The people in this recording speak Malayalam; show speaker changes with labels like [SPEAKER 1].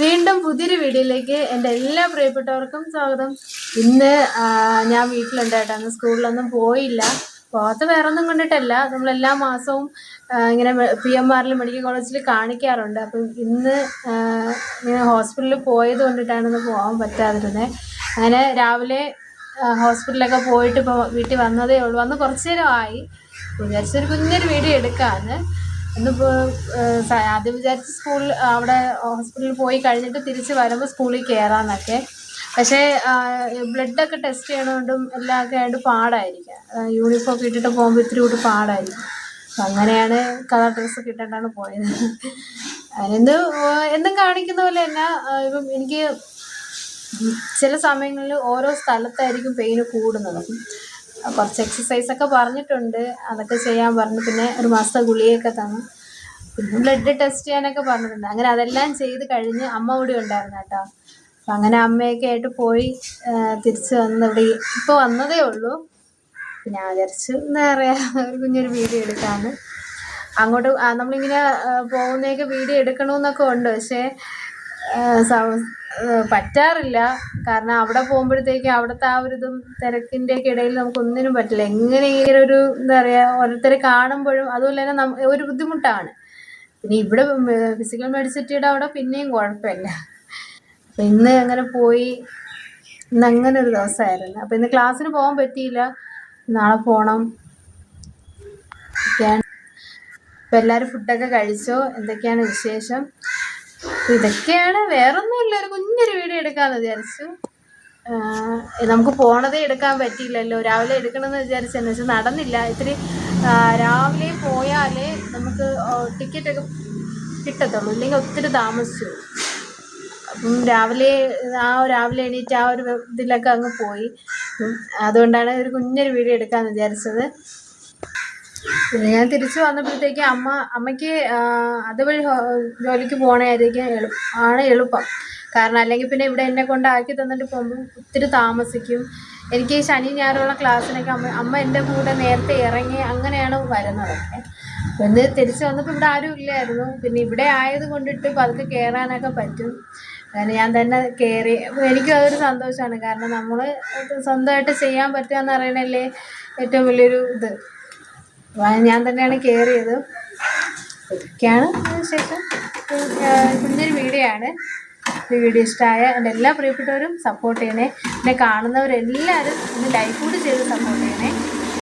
[SPEAKER 1] വീണ്ടും പുതിയൊരു വീഡിയോയിലേക്ക് എന്റെ എല്ലാ പ്രിയപ്പെട്ടവർക്കും സ്വാഗതം. ഇന്ന് ഞാൻ വീട്ടിലുണ്ടായിട്ടാണ് സ്കൂളിലൊന്നും പോയില്ല. പോകാത്ത വേറെ ഒന്നും കൊണ്ടിട്ടല്ല. നമ്മൾ എല്ലാ മാസവും ഇങ്ങനെ പി എം ആറിൽ മെഡിക്കൽ കോളേജിൽ കാണിക്കാറുണ്ട്. അപ്പം ഇന്ന് ഇങ്ങനെ ഹോസ്പിറ്റലിൽ പോയത് കൊണ്ടിട്ടാണ് ഇന്ന് പോകാൻ പറ്റാതിരുന്നത് അങ്ങനെ രാവിലെ ഹോസ്പിറ്റലിലൊക്കെ പോയിട്ട് ഇപ്പോൾ വീട്ടിൽ വന്നതേ ഉള്ളൂ. വന്ന് കുറച്ച് നേരമായി. വിചാരിച്ചൊരു കുഞ്ഞൊരു വീഡിയോ എടുക്കാമെന്ന് ഇന്നിപ്പോൾ ആദ്യം വിചാരിച്ച് സ്കൂളിൽ അവിടെ ഹോസ്പിറ്റലിൽ പോയി കഴിഞ്ഞിട്ട് തിരിച്ച് വരുമ്പോൾ സ്കൂളിൽ കയറാമെന്നൊക്കെ പക്ഷേ ബ്ലഡൊക്കെ ടെസ്റ്റ് ചെയ്യണോണ്ടും എല്ലാം ഒക്കെ ആയിട്ട് പാടായിരിക്കാം. യൂണിഫോം ഇട്ടിട്ട് പോകുമ്പോൾ ഇത്തിരി കൂടി പാടായിരിക്കും. അപ്പം അങ്ങനെയാണ് കളർ ഡ്രസ്സ് ഇട്ടിട്ടാണ് പോയത്. അതിനെന്ത് എന്നും കാണിക്കുന്ന പോലെ തന്നെ ഇപ്പം എനിക്ക് ചില സമയങ്ങളിൽ ഓരോ സ്ഥലത്തായിരിക്കും പെയിന് കൂടുന്നത്. കുറച്ച് എക്സസൈസ് ഒക്കെ പറഞ്ഞിട്ടുണ്ട്. അതൊക്കെ ചെയ്യാൻ പറഞ്ഞു. പിന്നെ ഒരു മാസത്തെ ഗുളികയൊക്കെ തന്നു. പിന്നെ ബ്ലഡ് ടെസ്റ്റ് ചെയ്യാനൊക്കെ പറഞ്ഞിട്ടുണ്ട്. അങ്ങനെ അതെല്ലാം ചെയ്ത് കഴിഞ്ഞ് അമ്മ കൂടി ഉണ്ടായിരുന്നു കേട്ടോ. അപ്പം അങ്ങനെ അമ്മയൊക്കെ ആയിട്ട് പോയി തിരിച്ചു വന്ന് ഇവിടെ ഇപ്പോൾ വന്നതേ ഉള്ളൂ. പിന്നെ വിചാരിച്ചു എന്താ പറയുക ഒരു കുഞ്ഞൊരു വീഡിയോ എടുക്കാമെന്ന് അങ്ങോട്ട് നമ്മളിങ്ങനെ പോകുന്നതൊക്കെ വീഡിയോ എടുക്കണമെന്നൊക്കെ ഉണ്ട്. പക്ഷേ പറ്റാറില്ല. കാരണം അവിടെ പോകുമ്പോഴത്തേക്കും അവിടുത്തെ ആ ഒരു ഇതും തിരക്കിന്റെ ഒക്കെ ഇടയിൽ നമുക്ക് ഒന്നിനും പറ്റില്ല. എങ്ങനെ ഇങ്ങനെ ഒരു എന്താ പറയുക ഓരോരുത്തരെ കാണുമ്പോഴും അതുപോലെ തന്നെ ഒരു ബുദ്ധിമുട്ടാണ്. പിന്നെ ഇവിടെ ഫിസിക്കൽ മെഡിസിറ്റിയുടെ അവിടെ പിന്നെയും കുഴപ്പമില്ല. അപ്പം ഇന്ന് അങ്ങനെ പോയി. ഇന്ന് അങ്ങനെ ഒരു ദിവസമായിരുന്നു. അപ്പം ഇന്ന് ക്ലാസ്സിന് പോകാൻ പറ്റിയില്ല. നാളെ പോകണം അപ്പം എല്ലാവരും ഫുഡൊക്കെ കഴിച്ചോ? എന്തൊക്കെയാണ് വിശേഷം? ഇതൊക്കെയാണ് വേറൊന്നുമില്ല ഒരു കുഞ്ഞൊരു വീഡിയോ എടുക്കാമെന്ന് വിചാരിച്ചു. നമുക്ക് പോണതേ എടുക്കാൻ പറ്റിയില്ലല്ലോ. രാവിലെ എടുക്കണമെന്ന് വിചാരിച്ചെന്ന് വെച്ചാൽ നടന്നില്ല. ഇത്തിരി രാവിലെ പോയാലേ നമുക്ക് ടിക്കറ്റൊക്കെ കിട്ടത്തുള്ളൂ. ഇല്ലെങ്കിൽ ഒത്തിരി താമസിച്ചു. അപ്പം രാവിലെ ആ രാവിലെ എണീറ്റ് ആ ഒരു ഇതിലൊക്കെ അങ്ങ് പോയി. അതുകൊണ്ടാണ് ഒരു കുഞ്ഞൊരു വീഡിയോ എടുക്കാമെന്ന് വിചാരിച്ചത്. പിന്നെ ഞാൻ തിരിച്ചു വന്നപ്പോഴത്തേക്ക് അമ്മ അമ്മയ്ക്ക് അതുവഴി ജോലിക്ക് പോകണമായിരിക്കും എളു ആണ് എളുപ്പം. കാരണം അല്ലെങ്കിൽ പിന്നെ ഇവിടെ എന്നെ കൊണ്ട് ആക്കി തന്നിട്ട് പോകുമ്പോൾ ഒത്തിരി താമസിക്കും. എനിക്ക് ശനി ഞായറുള്ള ക്ലാസ്സിനൊക്കെ അമ്മ അമ്മ എന്റെ കൂടെ നേരത്തെ ഇറങ്ങി അങ്ങനെയാണ് വരുന്നത്. പിന്നെ തിരിച്ചു വന്നപ്പോൾ ഇവിടെ ആരും ഇല്ലായിരുന്നു. പിന്നെ ഇവിടെ ആയത് കൊണ്ടിട്ട് പതുക്കെ കയറാനൊക്കെ പറ്റും. കാരണം ഞാൻ തന്നെ കയറി എനിക്കും അതൊരു സന്തോഷമാണ്. കാരണം നമ്മൾ സ്വന്തമായിട്ട് ചെയ്യാൻ പറ്റുക എന്ന് അറിയണല്ലേ ഏറ്റവും വലിയൊരു ഇത്. ഞാൻ തന്നെയാണ് കയറിയത് ഇതൊക്കെയാണ് അതിനുശേഷം കുഞ്ഞൊരു വീഡിയോ ആണ്. വീഡിയോ ഇഷ്ടമായ എന്റെ എല്ലാ പ്രിയപ്പെട്ടവരും സപ്പോർട്ട് ചെയ്യണേ. എന്നെ കാണുന്നവരെല്ലാവരും ഒന്ന് ലൈക്ക് കൂടി ചെയ്ത് സപ്പോർട്ട് ചെയ്യണേ.